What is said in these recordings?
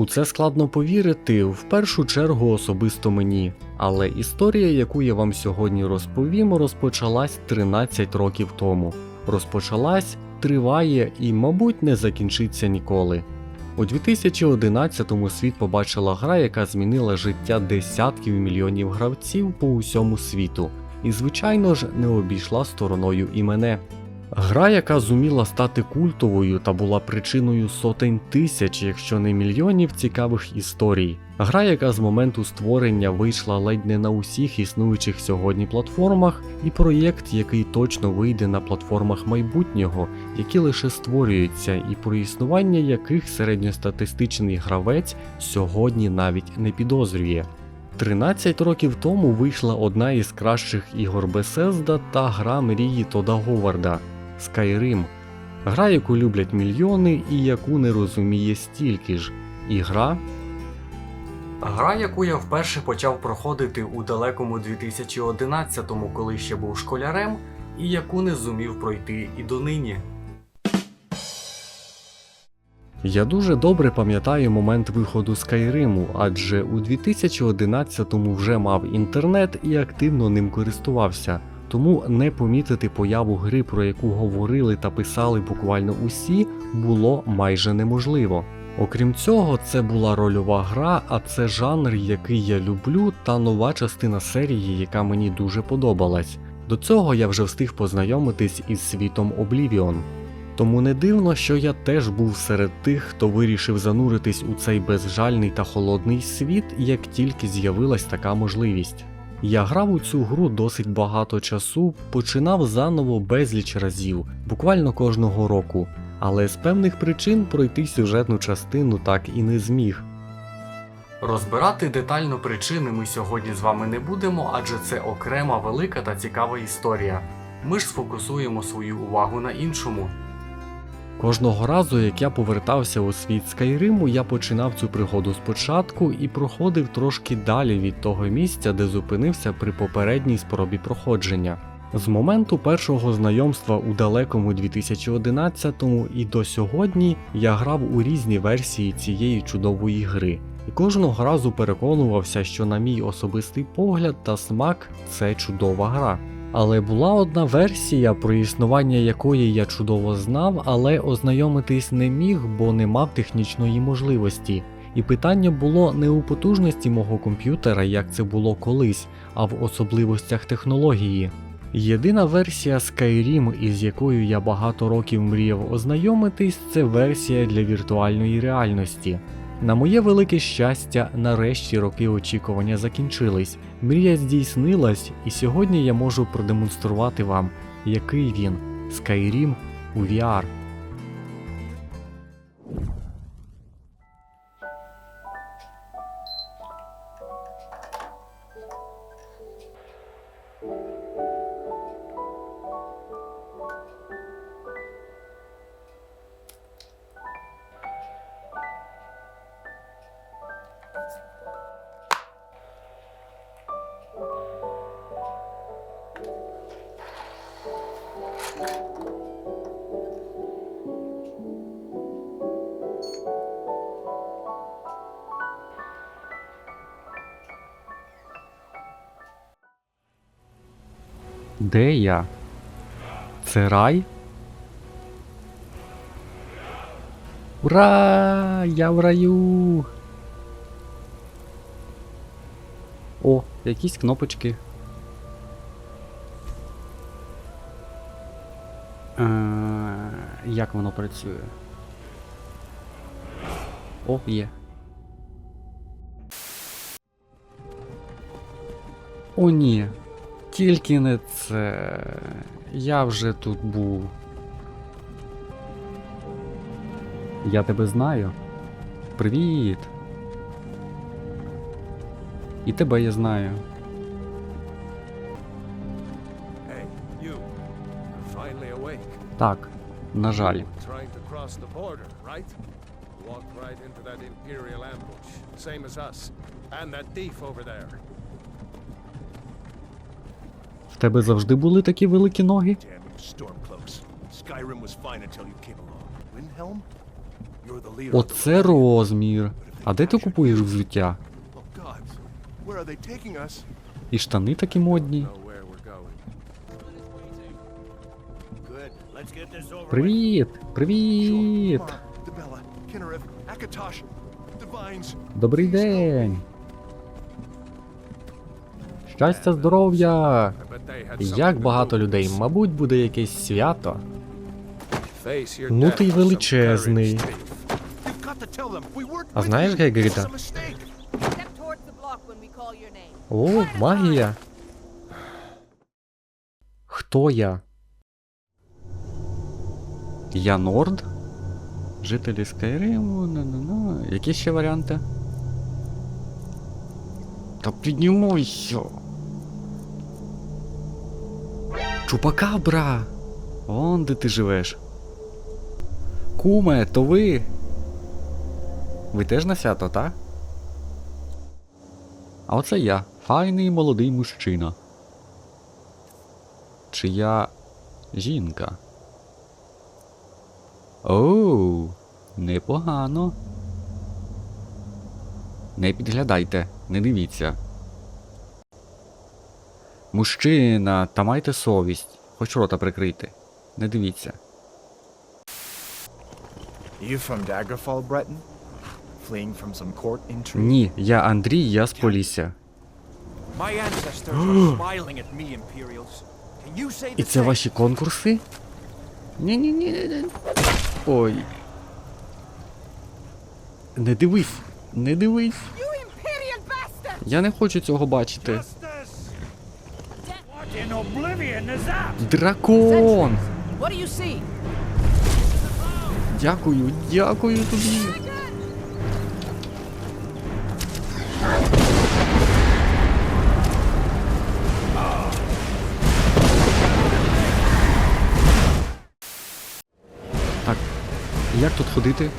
У це складно повірити, в першу чергу особисто мені. Але історія, яку я вам сьогодні розповім, розпочалась 13 років тому. Розпочалась, триває і, мабуть, не закінчиться ніколи. У 2011-му світ побачила гра, яка змінила життя десятків мільйонів гравців по усьому світу, і, звичайно ж, не обійшла стороною і мене. Гра, яка зуміла стати культовою та була причиною сотень тисяч, якщо не мільйонів цікавих історій. Гра, яка з моменту створення вийшла ледь не на усіх існуючих сьогодні платформах, і проєкт, який точно вийде на платформах майбутнього, які лише створюються, і про існування яких середньостатистичний гравець сьогодні навіть не підозрює. 13 років тому вийшла одна із кращих ігор Bethesda та гра мрії Тода Говарда Skyrim. Гра, яку люблять мільйони і яку не розуміє стільки ж. І гра. Гра, яку я вперше почав проходити у далекому 2011-му, коли ще був школярем, і яку не зумів пройти і донині. Я дуже добре пам'ятаю момент виходу Скайриму, адже у 2011-му вже мав інтернет і активно ним користувався. Тому не помітити появу гри, про яку говорили та писали буквально усі, було майже неможливо. Окрім цього, це була рольова гра, а це жанр, який я люблю, та нова частина серії, яка мені дуже подобалась. До цього я вже встиг познайомитись із світом Oblivion. Тому не дивно, що я теж був серед тих, хто вирішив зануритись у цей безжальний та холодний світ, як тільки з'явилась така можливість. Я грав у цю гру досить багато часу, починав заново безліч разів, буквально кожного року, але з певних причин пройти сюжетну частину так і не зміг. Розбирати детально причини ми сьогодні з вами не будемо, адже це окрема велика та цікава історія. Ми ж сфокусуємо свою увагу на іншому. Кожного разу, як я повертався у світ Скайриму, я починав цю пригоду спочатку і проходив трошки далі від того місця, де зупинився при попередній спробі проходження. З моменту першого знайомства у далекому 2011-му і до сьогодні я грав у різні версії цієї чудової гри, і кожного разу переконувався, що на мій особистий погляд та смак це чудова гра. Але була одна версія, про існування якої я чудово знав, але ознайомитись не міг, бо не мав технічної можливості. І питання було не у потужності мого комп'ютера, як це було колись, а в особливостях технології. Єдина версія Skyrim, із якою я багато років мріяв ознайомитись, це версія для віртуальної реальності. На моє велике щастя, нарешті роки очікування закінчились. Мрія здійснилась, і сьогодні я можу продемонструвати вам, який він Skyrim у VR. Де я? Це рай? Ура! Я в раю! О, якісь кнопочки. Е, як воно працює? О, є. О, ні. Тільки не це. Я вже тут був. Я тебе знаю. Привіт. І тебе я знаю. Hey, you. Finally awake. Так, на жаль. Walked right into that Imperial ambush, same as us. And that thief over there. Тебе завжди були такі великі ноги? Оце розмір. А де ти купуєш взуття? Oh? І штани такі модні. Привіт! Привіт! Добрий день! Щастя, здоров'я! Як багато людей, мабуть, буде якесь свято. Ну ти величезний. А знаєш, name. О, магія! Хто я? Я Норд? Жителі Скайриму, на-на-на. Які ще варіанти? Та піднімайся! Чупакабра! Вон де ти живеш. Куме, то ви. Ви теж на свято, так? А оце я, файний молодий мужчина. Чи я жінка? Оу, непогано. Не підглядайте, не дивіться. Мужчина, та майте совість. Хоч рота прикрийте. Не дивіться. You from Daggerfall, Breton? Fleeing from some court intrigue? Ні, я Андрій, я з Полісся. My ancestors are smiling at me, Imperials. Can you say І the це same? ваші конкурси? Ні-ні-ні. Ой. Не дивись, не дивись. You Imperial bastard! Я не хочу цього бачити in oblivion is that? Дракон! What do? Дякую, дякую тобі. Так, як тут ходити?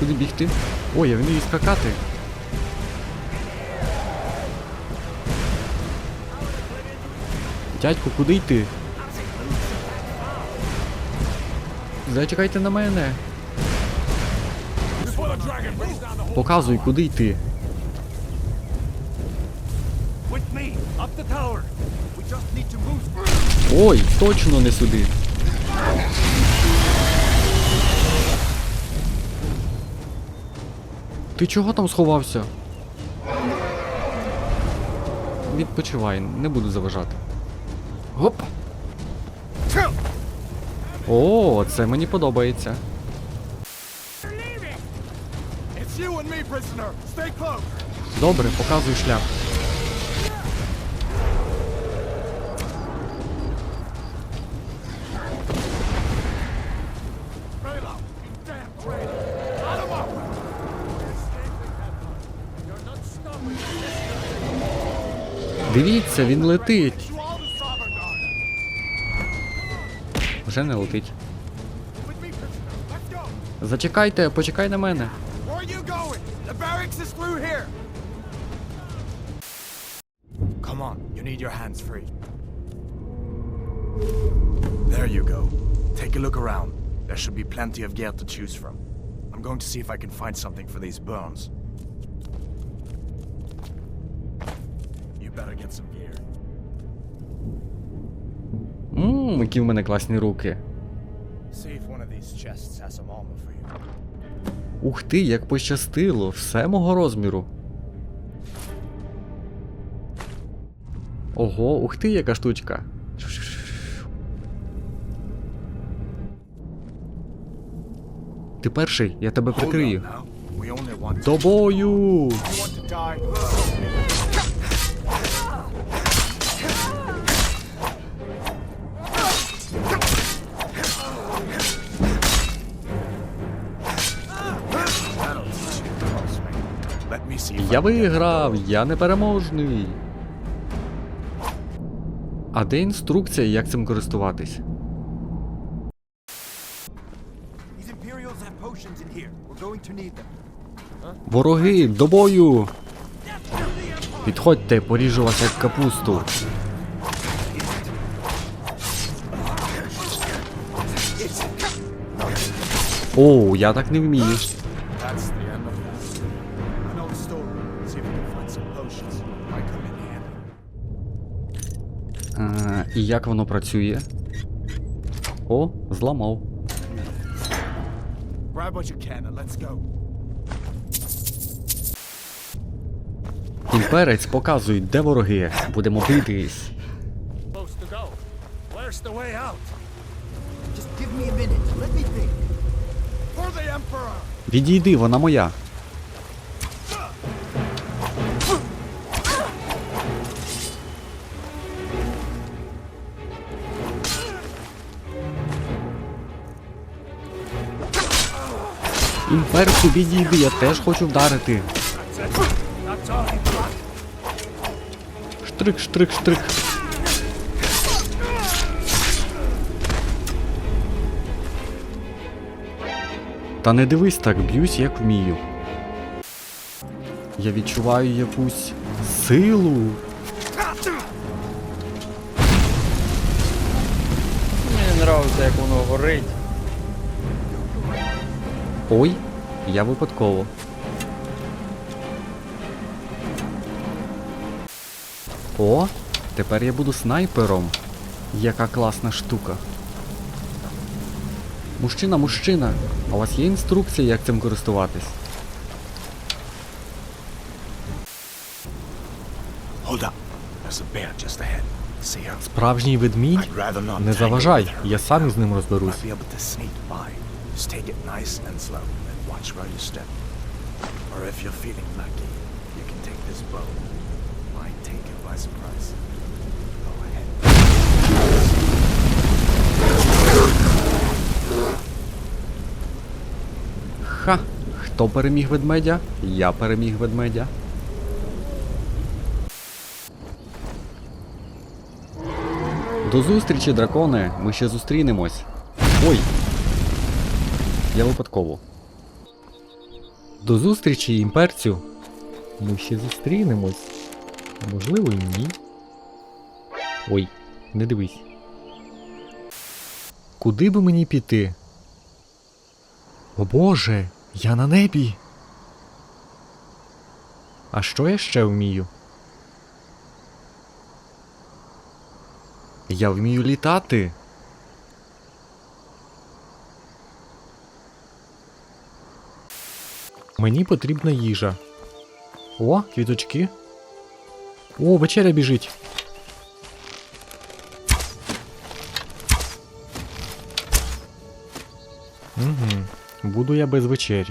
Куди бігти? Ой, я вмію скакати. Дядьку, куди йти? Зачекайте на мене. Показуй, куди йти. Ой, точно не сюди. Ти чого там сховався? Відпочивай, не буду заважати. Гоп. О, це мені подобається. Добре, показуй шлях. Дивіться, він летить. guard. Вже не летить. With me, prisoner. Let's go. Зачекайте, почекай на мене. Where are you going? The barracks is through here. Come on, you need your hands free. There you go. Take a look around. There should be plenty of gear to choose from. I'm going to see if I can find something for these burns. Ммм, які в мене класні руки. Ух ти, як пощастило, все мого розміру. Ого, ух ти, яка штучка. Ти перший, я тебе прикрию. До бою! Я виграв, я непереможний. А де інструкція, як цим користуватись? Вороги, до бою! Підходьте, поріжу вас як капусту. Оу, я так не вмію. І як воно працює? О, зламав. Grab what you can and let's go. Імперець показують, де вороги. Будемо битись. Supposed to go. Імперцю відійди, я теж хочу вдарити. Штрик, штрик, штрик. Та не дивись так, б'юсь як вмію. Я відчуваю якусь силу. Мені не нравиться, як воно горить. Ой, я випадково. О, тепер я буду снайпером. Яка класна штука. Мужчина, мужчина, а у вас є інструкція, як цим користуватись? Hold up. There's a bear just ahead. See? Справжній ведмідь? Не заважай, я сам із ним розберусь. Take it nice and slow and watch where you step. Or if you're feeling lucky, you can take this bow. Might take you by surprise. Go ahead. Ха! Хто переміг ведмедя? Я переміг ведмедя. До зустрічі, драконе! Ми ще зустрінемось. Ой! Я випадково. До зустрічі, імперцю! Ми ще зустрінемось. Можливо, і ні. Ой, не дивись. Куди би мені піти? О Боже, я на небі. А що я ще вмію? Я вмію літати. Мені потрібна їжа. О, квіточки. О, вечеря біжить. Угу. Буду я без вечері.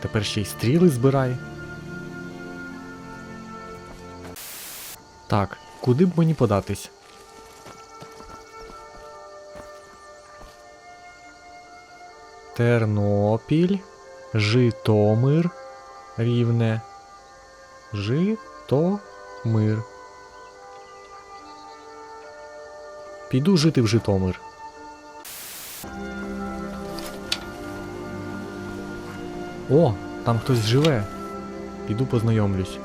Тепер ще й стріли збирай. Так, куди б мені податись? Тернопіль, Житомир, Рівне. Житомир. Піду жити в Житомир. О, там хтось живе. Піду познайомлюсь.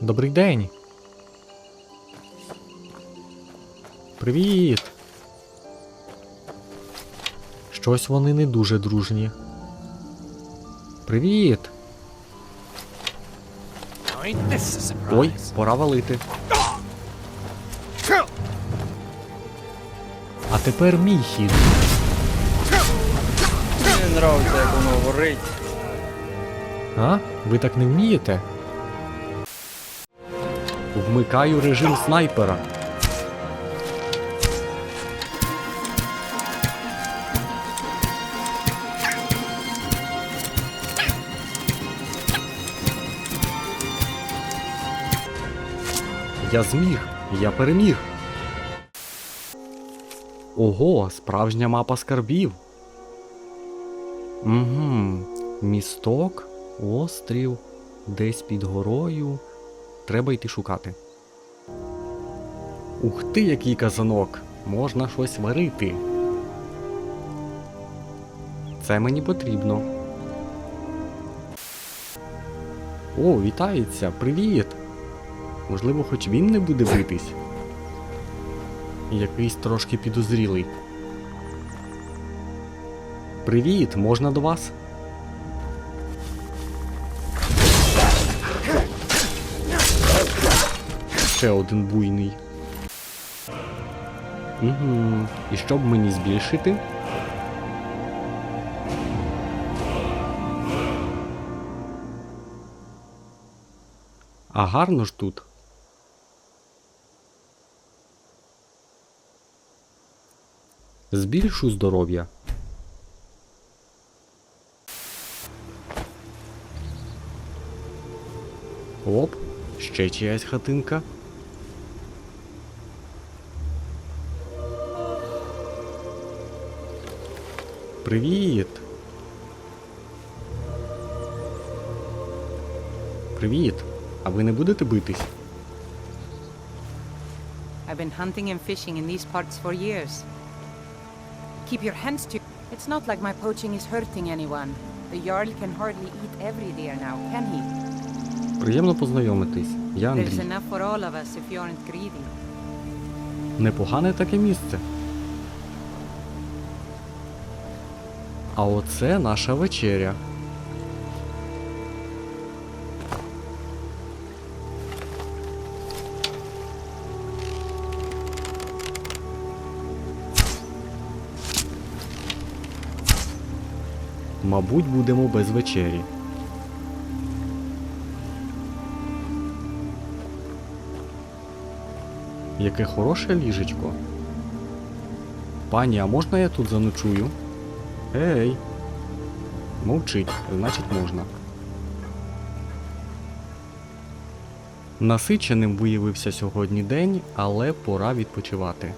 Добрий день. Привіт. Щось вони не дуже дружні. Привіт. Ой, пора валити. А тепер мій хід. Мені нравиться, як воно горить. А? Ви так не вмієте? Вмикаю режим снайпера. Я зміг, я переміг. Ого, справжня мапа скарбів. Угу. Місток, острів, десь під горою. Треба йти шукати. Ух ти, який казанок! Можна щось варити. Це мені потрібно. О, вітається! Привіт! Можливо, хоч він не буде битись. Якийсь трошки підозрілий. Привіт, можна до вас? Ще один буйний. Угу. І щоб мені збільшити? А гарно ж тут. Збільшу здоров'я. Оп, ще чиясь хатинка. Привіт. Привіт. А ви не будете битись? I've been hunting and fishing in these parts for years. Keep your hands to. It's not like my poaching is hurting anyone. The Jarl can hardly eat every deer now, can he? Приємно познайомитись. Я Андрій. There's enough for all of us if you aren't greedy. Непогане таке місце. А оце наша вечеря. Мабуть, будемо без вечері. Яке хороше ліжечко. Пані, а можна я тут заночую? Ей. Мовчить, значить можна. Насиченим виявився сьогодні день, але пора відпочивати.